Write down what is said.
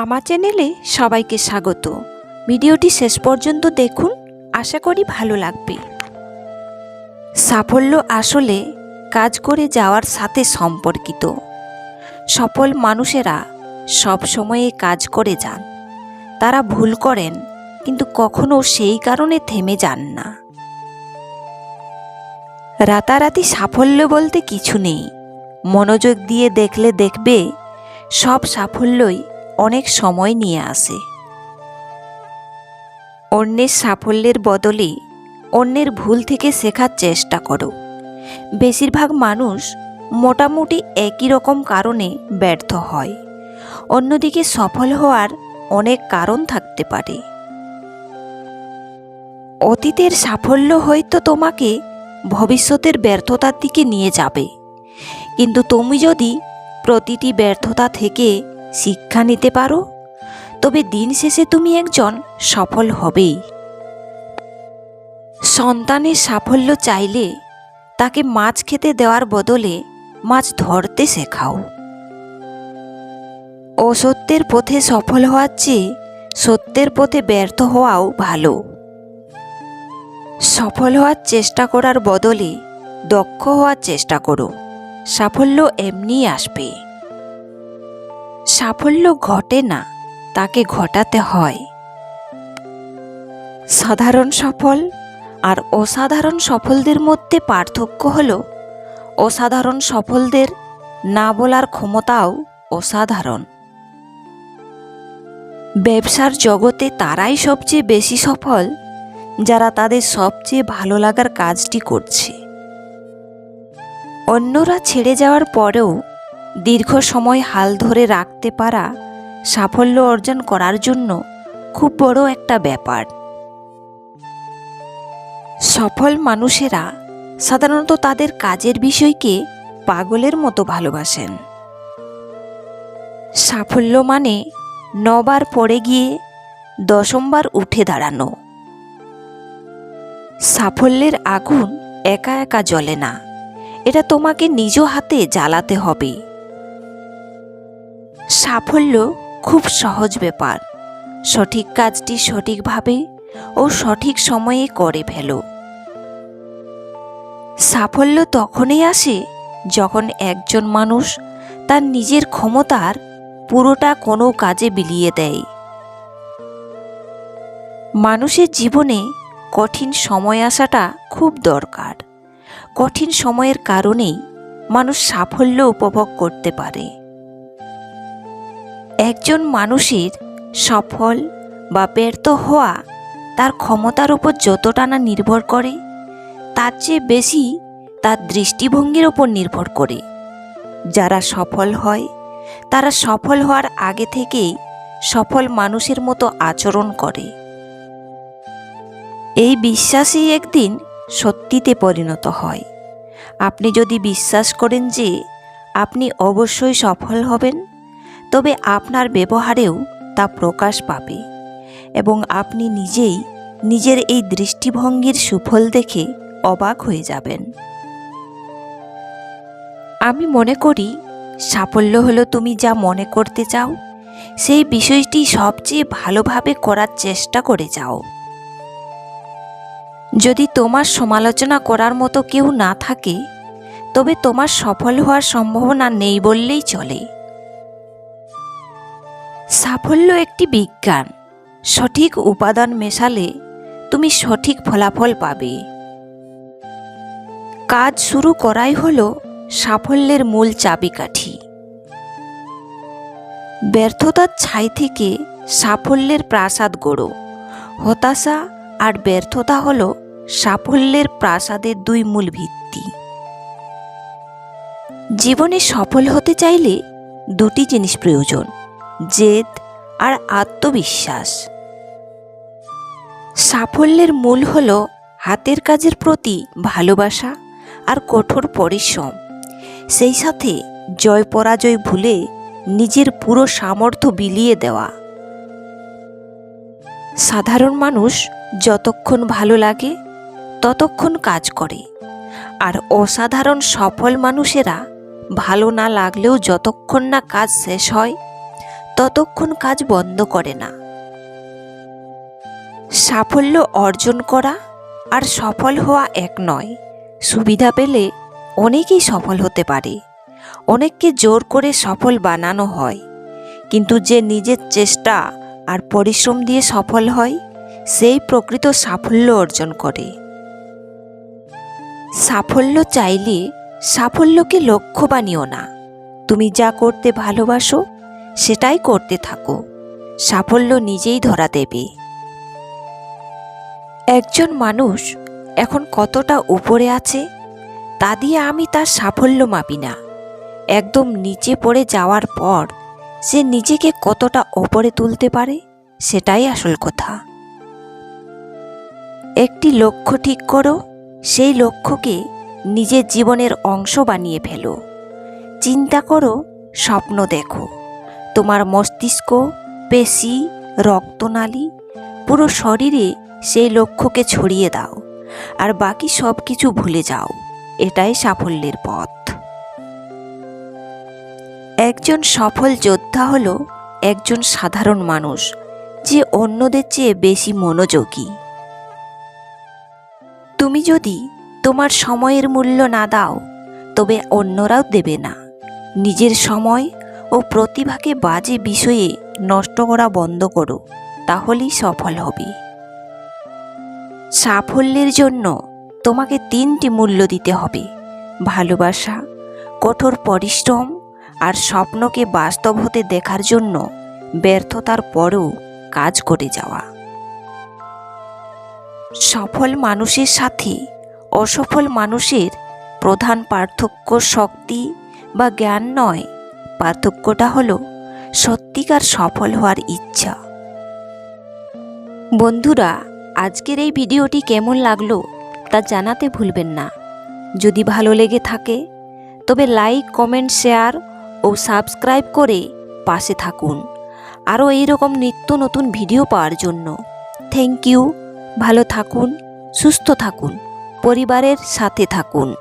আমার চ্যানেলে সবাইকে স্বাগত। ভিডিওটি শেষ পর্যন্ত দেখুন, আশা করি ভালো লাগবে। সাফল্য আসলে কাজ করে যাওয়ার সাথে সম্পর্কিত। সফল মানুষেরা সব সময়ে কাজ করে যান। তারা ভুল করেন, কিন্তু কখনো সেই কারণে থেমে যান না। রাতারাতি সাফল্য বলতে কিছু নেই। মনোযোগ দিয়ে দেখলে দেখবে, সব সাফল্যই অনেক সময় নিয়ে আসে। অন্যের সাফল্যের বদলে অন্যের ভুল থেকে শেখার চেষ্টা করো। বেশিরভাগ মানুষ মোটামুটি একই রকম কারণে ব্যর্থ হয়। অন্যদিকে সফল হওয়ার অনেক কারণ থাকতে পারে। অতীতের সাফল্য হয়তো তোমাকে ভবিষ্যতের ব্যর্থতার দিকে নিয়ে যাবে। কিন্তু তুমি যদি প্রতিটি ব্যর্থতা থেকে শিক্ষা নিতে পারো? তবে দিন শেষে তুমি একজন সফল হবেই। সন্তানের সাফল্য চাইলে তাকে মাছ খেতে দেওয়ার বদলে মাছ ধরতে শেখাও। অসত্যের পথে সফল হওয়ার চেয়ে সত্যের পথে ব্যর্থ হওয়াও ভালো। সফল হওয়ার চেষ্টা করার বদলে দক্ষ হওয়ার চেষ্টা করো। সাফল্য এমনি আসবে। সাফল্য ঘটে না, তাকে ঘটাতে হয়। সাধারণ সফল আর অসাধারণ সফলদের মধ্যে পার্থক্য হল, অসাধারণ সফলদের না বলার ক্ষমতাও অসাধারণ। ব্যবসার জগতে তারাই সবচেয়ে বেশি সফল, যারা তাদের সবচেয়ে ভালো লাগার কাজটি করছে। অন্যরা ছেড়ে যাওয়ার পরেও দীর্ঘ সময় হাল ধরে রাখতে পারা সাফল্য অর্জন করার জন্য খুব বড় একটা ব্যাপার। সফল মানুষেরা সাধারণত তাদের কাজের বিষয়কে পাগলের মতো ভালোবাসেন। সাফল্য মানে নবার পড়ে গিয়ে দশমবার উঠে দাঁড়ানো। সাফল্যের আগুন একা একা জ্বলে না। এটা তোমাকে নিজ হাতে জ্বালাতে হবে। সাফল্য খুব সহজ ব্যাপার। সঠিক কাজটি সঠিকভাবে ও সঠিক সময়ে করে ফেলো। সাফল্য তখনই আসে যখন একজন মানুষ তার নিজের ক্ষমতার পুরোটা কোনো কাজে বিলিয়ে দেয়। মানুষের জীবনে কঠিন সময় আসাটা খুব দরকার। কঠিন সময়ের কারণেই মানুষ সাফল্য উপভোগ করতে পারে। একজন মানুষের সফল বা ব্যর্থ হওয়া তার ক্ষমতার উপর যতটা না নির্ভর করে, তার চেয়ে বেশি তার দৃষ্টিভঙ্গির ওপর নির্ভর করে। যারা সফল হয়, তারা সফল হওয়ার আগে থেকেই সফল মানুষের মতো আচরণ করে। এই বিশ্বাসই একদিন সত্যিতে পরিণত হয়। আপনি যদি বিশ্বাস করেন যে আপনি অবশ্যই সফল হবেন তবে আপনার ব্যবহারেও তা প্রকাশ পাবে এবং আপনি নিজেই নিজের এই দৃষ্টিভঙ্গির সুফল দেখে অবাক হয়ে যাবেন। আমি মনে করি, সাফল্য হলো তুমি যা মনে করতে চাও, সেই বিষয়টি সবচেয়ে ভালোভাবে করার চেষ্টা করে যাও। যদি তোমার সমালোচনা করার মতো কেউ না থাকে, তবে তোমার সফল হওয়ার সম্ভাবনা নেই বললেই চলে। সাফল্য একটি বিজ্ঞান। সঠিক উপাদান মেশালে তুমি সঠিক ফলাফল পাবে। কাজ শুরু করাই হল সাফল্যের মূল চাবিকাঠি। ব্যর্থতার ছাই থেকে সাফল্যের প্রাসাদ গড়ো। হতাশা আর ব্যর্থতা হল সাফল্যের প্রাসাদের দুই মূল ভিত্তি। জীবনে সফল হতে চাইলে দুটি জিনিস প্রয়োজন। জেদ আর আত্মবিশ্বাস। সাফল্যের মূল হল হাতের কাজের প্রতি ভালোবাসা আর কঠোর পরিশ্রম। সেই সাথে জয় পরাজয় ভুলে নিজের পুরো সামর্থ্য বিলিয়ে দেওয়া। সাধারণ মানুষ যতক্ষণ ভালো লাগে, ততক্ষণ কাজ করে। আর অসাধারণ সফল মানুষেরা ভালো না লাগলেও যতক্ষণ না কাজ শেষ হয় ততক্ষণ কাজ বন্ধ করে না। সাফল্য অর্জন করা আর সফল হওয়া এক নয়। সুবিধা পেলে অনেকেই সফল হতে পারে। অনেককে জোর করে সফল বানানো হয়। কিন্তু যে নিজের চেষ্টা আর পরিশ্রম দিয়ে সফল হয়, সেই প্রকৃত সাফল্য অর্জন করে। সাফল্য চাইলে সাফল্যকে লক্ষ্য বানিও না। তুমি যা করতে ভালোবাসো সেটাই করতে থাকো। সাফল্য নিজেই ধরা দেবে। একজন মানুষ এখন কতটা উপরে আছে, তা দিয়ে আমি তার সাফল্য মাপি না। একদম নিচে পড়ে যাওয়ার পর সে নিজেকে কতটা ওপরে তুলতে পারে, সেটাই আসল কথা। একটি লক্ষ্য ঠিক করো, সেই লক্ষ্যকে নিজের জীবনের অংশ বানিয়ে ফেলো। চিন্তা করো, স্বপ্ন দেখো। তোমার মস্তিষ্ক, পেশি, রক্তনালী, পুরো শরীরে সেই লক্ষ্যকে ছড়িয়ে দাও, আর বাকি সব কিছু ভুলে যাও। এটাই সাফল্যের পথ। একজন সফল যোদ্ধা হলো একজন সাধারণ মানুষ, যে অন্যদের চেয়ে বেশি মনোযোগী। তুমি যদি তোমার সময়ের মূল্য না দাও, তবে অন্যরাও দেবে না। নিজের সময় ও প্রতিভাকে বাজে বিষয়ে নষ্ট করা বন্ধ করো, তাহলেই সফল হবে। সাফল্যের জন্য তোমাকে তিনটি মূল্য দিতে হবে। ভালোবাসা, কঠোর পরিশ্রম আর স্বপ্নকে বাস্তব হতে দেখার জন্য ব্যর্থতার পরেও কাজ করে যাওয়া। সফল মানুষের সাথে অসফল মানুষের প্রধান পার্থক্য শক্তি বা জ্ঞান নয় পার্থক্যটা হলো সত্যিকার সফল হওয়ার ইচ্ছা। বন্ধুরা, আজকের এই ভিডিওটি কেমন লাগল তা জানাতে ভুলবেন না। যদি ভালো লেগে থাকে, তবে লাইক, কমেন্ট, শেয়ার ও সাবস্ক্রাইব করে পাশে থাকুন। আরও এইরকম নিত্য নতুন ভিডিও পাওয়ার জন্য। থ্যাংক ইউ, ভালো থাকুন, সুস্থ থাকুন, পরিবারের সাথে থাকুন।